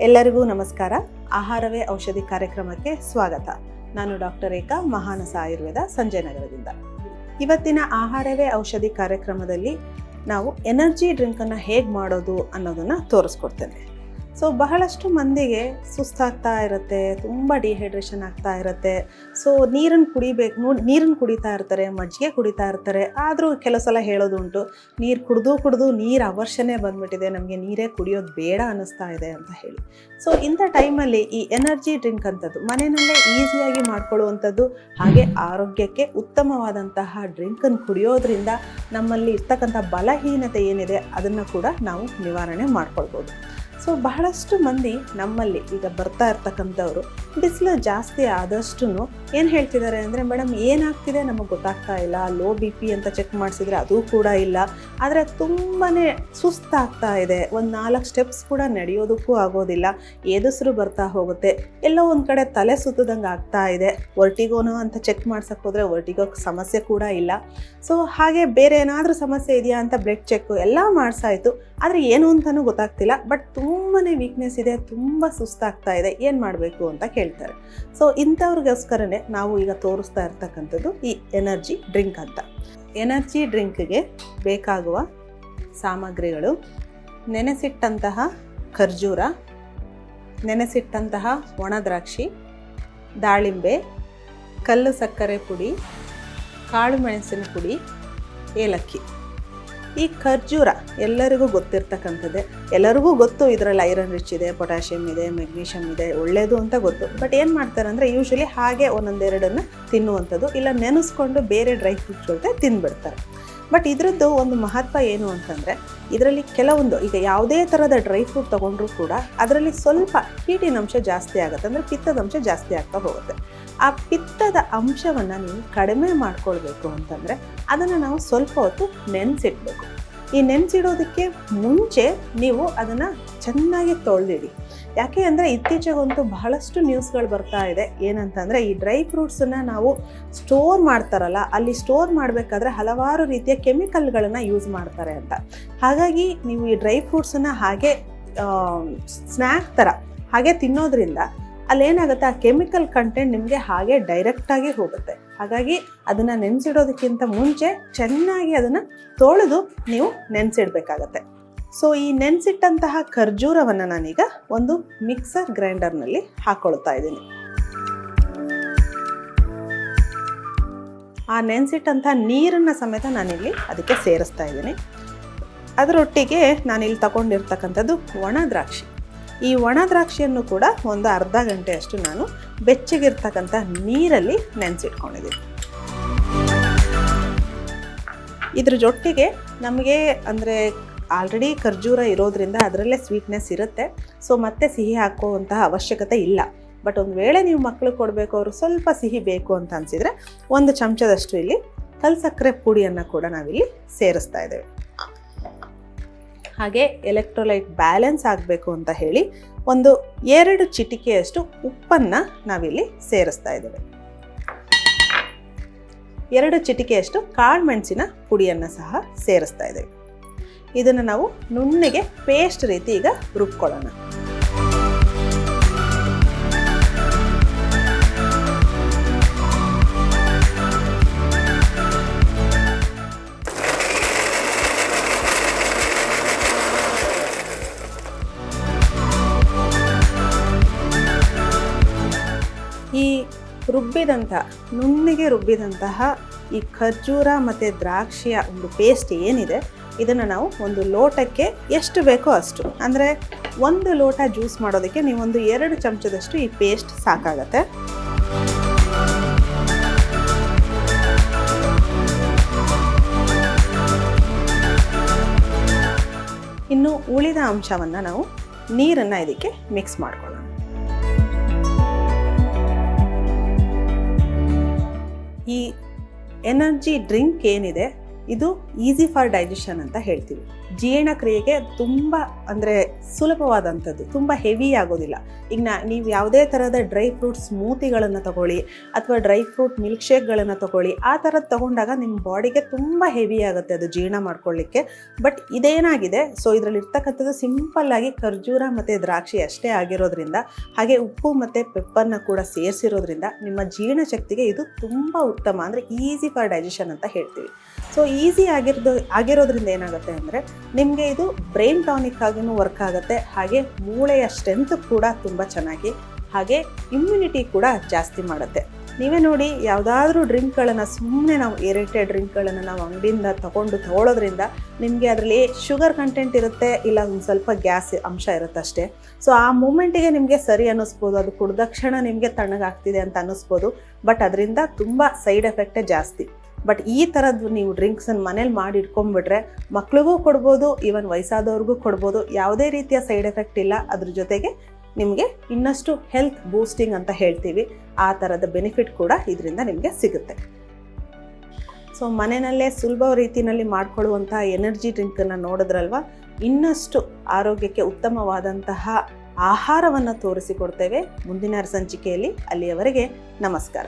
ಎಲ್ಲರಿಗೂ ನಮಸ್ಕಾರ. ಆಹಾರವೇ ಔಷಧಿ ಕಾರ್ಯಕ್ರಮಕ್ಕೆ ಸ್ವಾಗತ. ನಾನು ಡಾಕ್ಟರ್ ಏಕಾ ಮಹಾನಸ ಆಯುರ್ವೇದ ಸಂಜಯ್ ನಗರದಿಂದ. ಇವತ್ತಿನ ಆಹಾರವೇ ಔಷಧಿ ಕಾರ್ಯಕ್ರಮದಲ್ಲಿ ನಾವು ಎನರ್ಜಿ ಡ್ರಿಂಕನ್ನು ಹೇಗೆ ಮಾಡೋದು ಅನ್ನೋದನ್ನು ತೋರಿಸ್ಕೊಡ್ತೇನೆ. ಸೊ ಬಹಳಷ್ಟು ಮಂದಿಗೆ ಸುಸ್ತಾಗ್ತಾ ಇರುತ್ತೆ, ತುಂಬ ಡಿಹೈಡ್ರೇಷನ್ ಆಗ್ತಾ ಇರುತ್ತೆ. ಸೊ ನೀರನ್ನು ಕುಡಿಬೇಕು ನೀರನ್ನು ಕುಡಿತಾ ಇರ್ತಾರೆ, ಮಜ್ಜಿಗೆ ಕುಡಿತಾ ಇರ್ತಾರೆ. ಆದರೂ ಕೆಲವು ಸಲ ಹೇಳೋದುಂಟು ನೀರು ಕುಡಿದು ಕುಡಿದು ನೀರು ಅವರ್ಷನೇ ಬಂದ್ಬಿಟ್ಟಿದೆ, ನಮಗೆ ನೀರೇ ಕುಡಿಯೋದು ಬೇಡ ಅನ್ನಿಸ್ತಾ ಇದೆ ಅಂತ ಹೇಳಿ. ಸೊ ಇಂಥ ಟೈಮಲ್ಲಿ ಈ ಎನರ್ಜಿ ಡ್ರಿಂಕ್ ಅಂಥದ್ದು, ಮನೆಯಲ್ಲೇ ಈಸಿಯಾಗಿ ಮಾಡ್ಕೊಳ್ಳುವಂಥದ್ದು, ಹಾಗೆ ಆರೋಗ್ಯಕ್ಕೆ ಉತ್ತಮವಾದಂತಹ ಡ್ರಿಂಕನ್ನು ಕುಡಿಯೋದ್ರಿಂದ ನಮ್ಮಲ್ಲಿ ಇರ್ತಕ್ಕಂಥ ಬಲಹೀನತೆ ಏನಿದೆ, ಅದನ್ನು ಕೂಡ ನಾವು ನಿವಾರಣೆ ಮಾಡ್ಕೊಳ್ಬೋದು. ಸೊ ಬಹಳಷ್ಟು ಮಂದಿ ನಮ್ಮಲ್ಲಿ ಈಗ ಬರ್ತಾ ಇರ್ತಕ್ಕಂಥವ್ರು ಬಿಸಿಲು ಜಾಸ್ತಿ ಆದಷ್ಟು ಏನು ಹೇಳ್ತಿದ್ದಾರೆ ಅಂದರೆ, ಮೇಡಮ್, ಏನಾಗ್ತಿದೆ ನಮಗೆ ಗೊತ್ತಾಗ್ತಾ ಇಲ್ಲ. ಲೋ ಬಿ ಪಿ ಅಂತ ಚೆಕ್ ಮಾಡಿಸಿದ್ರೆ ಅದು ಕೂಡ ಇಲ್ಲ. ಆದರೆ ತುಂಬಾ ಸುಸ್ತಾಗ್ತಾ ಇದೆ. ಒಂದು ನಾಲ್ಕು ಸ್ಟೆಪ್ಸ್ ಕೂಡ ನಡೆಯೋದಕ್ಕೂ ಆಗೋದಿಲ್ಲ. ಎದುಸರು ಬರ್ತಾ ಹೋಗುತ್ತೆ. ಎಲ್ಲೋ ಒಂದು ಕಡೆ ತಲೆ ಸುತ್ತದಂಗೆ ಆಗ್ತಾ ಇದೆ. ಒರ್ಟಿಗೋನೋ ಅಂತ ಚೆಕ್ ಮಾಡ್ಸಕ್ಕೆ ಹೋದರೆ ಒರ್ಟಿಗೋ ಸಮಸ್ಯೆ ಕೂಡ ಇಲ್ಲ. ಸೊ, ಹಾಗೆ ಬೇರೆ ಏನಾದರೂ ಸಮಸ್ಯೆ ಇದೆಯಾ ಅಂತ ಬ್ಲಡ್ ಚೆಕ್ ಎಲ್ಲ ಮಾಡಿಸಾಯಿತು. ಆದರೆ ಏನು ಅಂತಲೂ ಗೊತ್ತಾಗ್ತಿಲ್ಲ. ಬಟ್ ತುಂಬಾ ವೀಕ್ನೆಸ್ ಇದೆ. ತುಂಬ ಸುಸ್ತಾಗ್ತಾ ಇದೆ. ಏನು ಮಾಡಬೇಕು ಅಂತ ಕೇಳ್ತಾರೆ. ಸೊ, ಇಂಥವ್ರಿಗೋಸ್ಕರನೇ ನಾವು ಈಗ ತೋರಿಸ್ತಾ ಇರ್ತಕ್ಕಂಥದ್ದು ಈ ಎನರ್ಜಿ ಡ್ರಿಂಕ್ ಅಂತ. ಎನರ್ಜಿ ಡ್ರಿಂಕ್ಗೆ ಬೇಕಾಗುವ ಸಾಮಗ್ರಿಗಳು, ನೆನೆಸಿಟ್ಟಂತಹ ಖರ್ಜೂರ, ನೆನೆಸಿಟ್ಟಂತಹ ಒಣ ದ್ರಾಕ್ಷಿ, ದಾಳಿಂಬೆ, ಕಲ್ಲು ಸಕ್ಕರೆ ಪುಡಿ, ಕಾಳು ಮೆಣಸಿನ ಪುಡಿ, ಏಲಕ್ಕಿ. ಈ ಖರ್ಜೂರ ಎಲ್ಲರಿಗೂ ಗೊತ್ತಿರ್ತಕ್ಕಂಥದ್ದೇ. ಎಲ್ಲರಿಗೂ ಗೊತ್ತು ಇದರಲ್ಲಿ ಐರನ್ ರಿಚ್ ಇದೆ ಪೊಟ್ಯಾಷಿಯಮ್ ಇದೆ ಮೆಗ್ನೀಷಿಯಮ್ ಇದೆ ಒಳ್ಳೆಯದು ಅಂತ ಗೊತ್ತು. ಬಟ್ ಏನು ಮಾಡ್ತಾರೆ ಅಂದರೆ ಯೂಶ್ವಲಿ ಹಾಗೆ ಒಂದೊಂದೆರಡನ್ನು ತಿನ್ನುವಂಥದ್ದು ಇಲ್ಲ ನೆನೆಸ್ಕೊಂಡು ಬೇರೆ ಡ್ರೈ ಫ್ರೂಟ್ಸ್ ಜೊತೆ ತಿಂದ್ಬಿಡ್ತಾರೆ ಬಟ್ ಇದರದ್ದು ಒಂದು ಮಹತ್ವ ಏನು ಅಂತಂದರೆ, ಇದರಲ್ಲಿ ಕೆಲವೊಂದು, ಈಗ ಯಾವುದೇ ಥರದ ಡ್ರೈ ಫ್ರೂಟ್ ತೊಗೊಂಡ್ರೂ ಕೂಡ ಅದರಲ್ಲಿ ಸ್ವಲ್ಪ ಹೀಟಿನ ಅಂಶ ಜಾಸ್ತಿ ಆಗುತ್ತೆ. ಅಂದರೆ ಪಿತ್ತದ ಅಂಶ ಜಾಸ್ತಿ ಆಗ್ತಾ ಹೋಗುತ್ತೆ. ಆ ಪಿತ್ತದ ಅಂಶವನ್ನು ನೀವು ಕಡಿಮೆ ಮಾಡ್ಕೊಳ್ಬೇಕು ಅಂತಂದರೆ ಅದನ್ನು ನಾವು ಸ್ವಲ್ಪ ಹೊತ್ತು ನೆನೆಸಿಡ್ಬೇಕು. ಈ ನೆನೆಸಿಡೋದಕ್ಕೆ ಮುಂಚೆ ನೀವು ಅದನ್ನು ಚೆನ್ನಾಗಿ ತೊಳೆದಿಡಿ. ಯಾಕೆ ಅಂದರೆ ಇತ್ತೀಚೆಗಂತೂ ಬಹಳಷ್ಟು ನ್ಯೂಸ್ಗಳು ಬರ್ತಾ ಇದೆ. ಏನಂತಂದರೆ ಈ ಡ್ರೈ ಫ್ರೂಟ್ಸನ್ನು ನಾವು ಸ್ಟೋರ್ ಮಾಡ್ತಾರಲ್ಲ, ಅಲ್ಲಿ ಸ್ಟೋರ್ ಮಾಡಬೇಕಾದ್ರೆ ಹಲವಾರು ರೀತಿಯ ಕೆಮಿಕಲ್ಗಳನ್ನು ಯೂಸ್ ಮಾಡ್ತಾರೆ ಅಂತ. ಹಾಗಾಗಿ ನೀವು ಈ ಡ್ರೈ ಫ್ರೂಟ್ಸನ್ನು ಹಾಗೆ ಸ್ನ್ಯಾಕ್ ಥರ ಹಾಗೆ ತಿನ್ನೋದ್ರಿಂದ ಅಲ್ಲೇನಾಗುತ್ತೆ? ಆ ಕೆಮಿಕಲ್ ಕಂಟೆಂಟ್ ನಿಮಗೆ ಹಾಗೆ ಡೈರೆಕ್ಟಾಗಿ ಹೋಗುತ್ತೆ. ಹಾಗಾಗಿ ಅದನ್ನು ನೆನೆಸಿಡೋದಕ್ಕಿಂತ ಮುಂಚೆ ಚೆನ್ನಾಗಿ ಅದನ್ನು ತೊಳೆದು ನೀವು ನೆನೆಸಿಡ್ಬೇಕಾಗತ್ತೆ. ಸೊ ಈ ನೆನೆಸಿಟ್ಟಂತಹ ಖರ್ಜೂರವನ್ನು ನಾನೀಗ ಒಂದು ಮಿಕ್ಸರ್ ಗ್ರೈಂಡರ್ನಲ್ಲಿ ಹಾಕ್ಕೊಳ್ತಾ ಇದ್ದೀನಿ. ಆ ನೆನೆಸಿಟ್ಟಂಥ ನೀರನ್ನು ಸಮೇತ ನಾನಿಲ್ಲಿ ಅದಕ್ಕೆ ಸೇರಿಸ್ತಾ ಇದ್ದೀನಿ. ಅದರೊಟ್ಟಿಗೆ ನಾನಿಲ್ಲಿ ತಗೊಂಡಿರ್ತಕ್ಕಂಥದ್ದು ಒಣ ದ್ರಾಕ್ಷಿ. ಈ ಒಣ ದ್ರಾಕ್ಷಿಯನ್ನು ಕೂಡ ಒಂದು ಅರ್ಧ ಗಂಟೆಯಷ್ಟು ನಾನು ಬೆಚ್ಚಗಿರ್ತಕ್ಕಂಥ ನೀರಲ್ಲಿ ನೆನೆಸಿಟ್ಕೊಂಡಿದ್ದೀನಿ. ಇದ್ರ ಜೊತೆಗೆ ನಮಗೆ ಅಂದರೆ ಆಲ್ರೆಡಿ ಖರ್ಜೂರ ಇರೋದ್ರಿಂದ ಅದರಲ್ಲೇ ಸ್ವೀಟ್ನೆಸ್ ಇರುತ್ತೆ. ಸೊ ಮತ್ತೆ ಸಿಹಿ ಹಾಕುವಂತಹ ಅವಶ್ಯಕತೆ ಇಲ್ಲ. ಬಟ್ ಒಂದು ವೇಳೆ ನೀವು ಮಕ್ಕಳು ಕೊಡಬೇಕು ಅವರು ಸ್ವಲ್ಪ ಸಿಹಿ ಬೇಕು ಅಂತ ಅನಿಸಿದರೆ ಒಂದು ಚಮಚದಷ್ಟು ಇಲ್ಲಿ ಕಲ್ ಸಕ್ಕರೆ ಪುಡಿಯನ್ನು ಕೂಡ ನಾವಿಲ್ಲಿ ಸೇರಿಸ್ತಾ ಇದ್ದೇವೆ. ಹಾಗೆ ಎಲೆಕ್ಟ್ರೋಲೈಟ್ ಬ್ಯಾಲೆನ್ಸ್ ಆಗಬೇಕು ಅಂತ ಹೇಳಿ ಒಂದು ಎರಡು ಚಿಟಿಕೆಯಷ್ಟು ಉಪ್ಪನ್ನು ನಾವಿಲ್ಲಿ ಸೇರಿಸ್ತಾ ಇದ್ದೇವೆ. ಎರಡು ಚಿಟಿಕೆಯಷ್ಟು ಕಾಳು ಮೆಣಸಿನ ಪುಡಿಯನ್ನು ಸಹ ಸೇರಿಸ್ತಾ ಇದ್ದೇವೆ. ಇದನ್ನು ನಾವು ನುಣ್ಣಗೆ ಪೇಸ್ಟ್ ರೀತಿ ಈಗ ರುಬ್ಕೊಳ್ಳೋಣ. ಈ ರುಬ್ಬಿದಂಥ, ನುಣ್ಣಿಗೆ ರುಬ್ಬಿದಂತಹ ಈ ಖರ್ಜೂರ ಮತ್ತು ದ್ರಾಕ್ಷಿಯ ಒಂದು ಪೇಸ್ಟ್ ಏನಿದೆ ಇದನ್ನು ನಾವು ಒಂದು ಲೋಟಕ್ಕೆ ಎಷ್ಟು ಬೇಕೋ ಅಷ್ಟು. ಅಂದರೆ ಒಂದು ಲೋಟ ಜ್ಯೂಸ್ ಮಾಡೋದಕ್ಕೆ ನೀವೊಂದು ಎರಡು ಚಮಚದಷ್ಟು ಈ ಪೇಸ್ಟ್ ಸಾಕಾಗತ್ತೆ. ಇನ್ನು ಉಳಿದ ಅಂಶವನ್ನು ನಾವು ನೀರನ್ನು ಇದಕ್ಕೆ ಮಿಕ್ಸ್ ಮಾಡ್ಕೊಳ್ಳೋಣ. ಈ ಎನರ್ಜಿ ಡ್ರಿಂಕ್ ಏನಿದೆ ಇದು ಈಸಿ ಫಾರ್ ಡೈಜೆಷನ್ ಅಂತ ಹೇಳ್ತೀವಿ. ಜೀರ್ಣಕ್ರಿಯೆಗೆ ತುಂಬ ಅಂದರೆ ಸುಲಭವಾದಂಥದ್ದು, ತುಂಬ ಹೆವಿ ಆಗೋದಿಲ್ಲ. ಈಗ ನೀವು ಯಾವುದೇ ಥರದ ಡ್ರೈ ಫ್ರೂಟ್ ಸ್ಮೂತಿಗಳನ್ನು ತಗೊಳ್ಳಿ ಅಥವಾ ಡ್ರೈ ಫ್ರೂಟ್ ಮಿಲ್ಕ್ ಶೇಕ್ಗಳನ್ನು ತಗೊಳ್ಳಿ, ಆ ಥರದ್ದು ತಗೊಂಡಾಗ ನಿಮ್ಮ ಬಾಡಿಗೆ ತುಂಬ ಹೆವಿ ಆಗುತ್ತೆ ಅದು ಜೀರ್ಣ ಮಾಡ್ಕೊಳ್ಳಿಕ್ಕೆ ಬಟ್ ಇದೇನಾಗಿದೆ? ಸೊ ಇದರಲ್ಲಿ ಇರ್ತಕ್ಕಂಥದ್ದು ಸಿಂಪಲ್ ಆಗಿ ಖರ್ಜೂರ ಮತ್ತು ದ್ರಾಕ್ಷಿ ಅಷ್ಟೇ ಆಗಿರೋದ್ರಿಂದ, ಹಾಗೆ ಉಪ್ಪು ಮತ್ತು ಪೆಪ್ಪರ್ನ ಕೂಡ ಸೇರಿಸಿರೋದ್ರಿಂದ ನಿಮ್ಮ ಜೀರ್ಣಶಕ್ತಿಗೆ ಇದು ತುಂಬ ಉತ್ತಮ, ಅಂದರೆ ಈಸಿ ಫಾರ್ ಡೈಜೆಷನ್ ಅಂತ ಹೇಳ್ತೀವಿ. ಸೊ ಈಸಿ ಆಗಿರೋದು, ಆಗಿರೋದ್ರಿಂದ ಏನಾಗುತ್ತೆ ಅಂದರೆ, ನಿಮಗೆ ಇದು ಬ್ರೈನ್ ಟಾನಿಕ್ ಆಗಿನೂ ವರ್ಕ್ ಆಗುತ್ತೆ. ಹಾಗೆ ಮೂಳೆಯ ಸ್ಟ್ರೆಂತ್ ಕೂಡ ತುಂಬ ಚೆನ್ನಾಗಿ, ಹಾಗೆ ಇಮ್ಯುನಿಟಿ ಕೂಡ ಜಾಸ್ತಿ ಮಾಡುತ್ತೆ. ನೀವೇ ನೋಡಿ, ಯಾವುದಾದ್ರೂ ಡ್ರಿಂಕ್ಗಳನ್ನು ಸುಮ್ಮನೆ ನಾವು ಏರಿಟೆಡ್ ಡ್ರಿಂಕ್ಗಳನ್ನು ನಾವು ಅಂಗಡಿಯಿಂದ ತಗೊಂಡು ತಗೊಳ್ಳೋದ್ರಿಂದ ನಿಮಗೆ ಅದರಲ್ಲಿ ಶುಗರ್ ಕಂಟೆಂಟ್ ಇರುತ್ತೆ, ಇಲ್ಲ ಒಂದು ಸ್ವಲ್ಪ ಗ್ಯಾಸ್ ಅಂಶ ಇರುತ್ತೆ ಅಷ್ಟೇ. ಸೊ ಆ ಮೂಮೆಂಟಿಗೆ ನಿಮಗೆ ಸರಿ ಅನ್ನಿಸ್ಬೋದು, ಅದು ಕುಡ್ದಕ್ಷಣ ನಿಮಗೆ ತಣ್ಣಗಾಗ್ತಿದೆ ಅಂತ ಅನ್ನಿಸ್ಬೋದು ಬಟ್ ಅದರಿಂದ ತುಂಬ ಸೈಡ್ ಎಫೆಕ್ಟೇ ಜಾಸ್ತಿ. ಬಟ್ ಈ ಥರದ್ದು ನೀವು ಡ್ರಿಂಕ್ಸನ್ನು ಮನೇಲಿ ಮಾಡಿ ಇಟ್ಕೊಂಡ್ಬಿಟ್ರೆ ಮಕ್ಳಿಗೂ ಕೊಡ್ಬೋದು ಈವನ್ ವಯಸ್ಸಾದವ್ರಿಗೂ ಕೊಡ್ಬೋದು. ಯಾವುದೇ ರೀತಿಯ ಸೈಡ್ ಎಫೆಕ್ಟ್ ಇಲ್ಲ. ಅದ್ರ ಜೊತೆಗೆ ನಿಮಗೆ ಇನ್ನಷ್ಟು ಹೆಲ್ತ್ ಬೂಸ್ಟಿಂಗ್ ಅಂತ ಹೇಳ್ತೀವಿ. ಆ ಥರದ ಬೆನಿಫಿಟ್ ಕೂಡ ಇದರಿಂದ ನಿಮಗೆ ಸಿಗುತ್ತೆ. ಸೊ ಮನೆಯಲ್ಲೇ ಸುಲಭ ರೀತಿಯಲ್ಲಿ ಮಾಡ್ಕೊಳ್ಳುವಂಥ ಎನರ್ಜಿ ಡ್ರಿಂಕನ್ನು ನೋಡಿದ್ರಲ್ವ? ಇನ್ನಷ್ಟು ಆರೋಗ್ಯಕ್ಕೆ ಉತ್ತಮವಾದಂತಹ ಆಹಾರವನ್ನು ತೋರಿಸಿಕೊಡ್ತೇವೆ ಮುಂದಿನ ಸಂಚಿಕೆಯಲ್ಲಿ ಅಲ್ಲಿಯವರೆಗೆ ನಮಸ್ಕಾರ.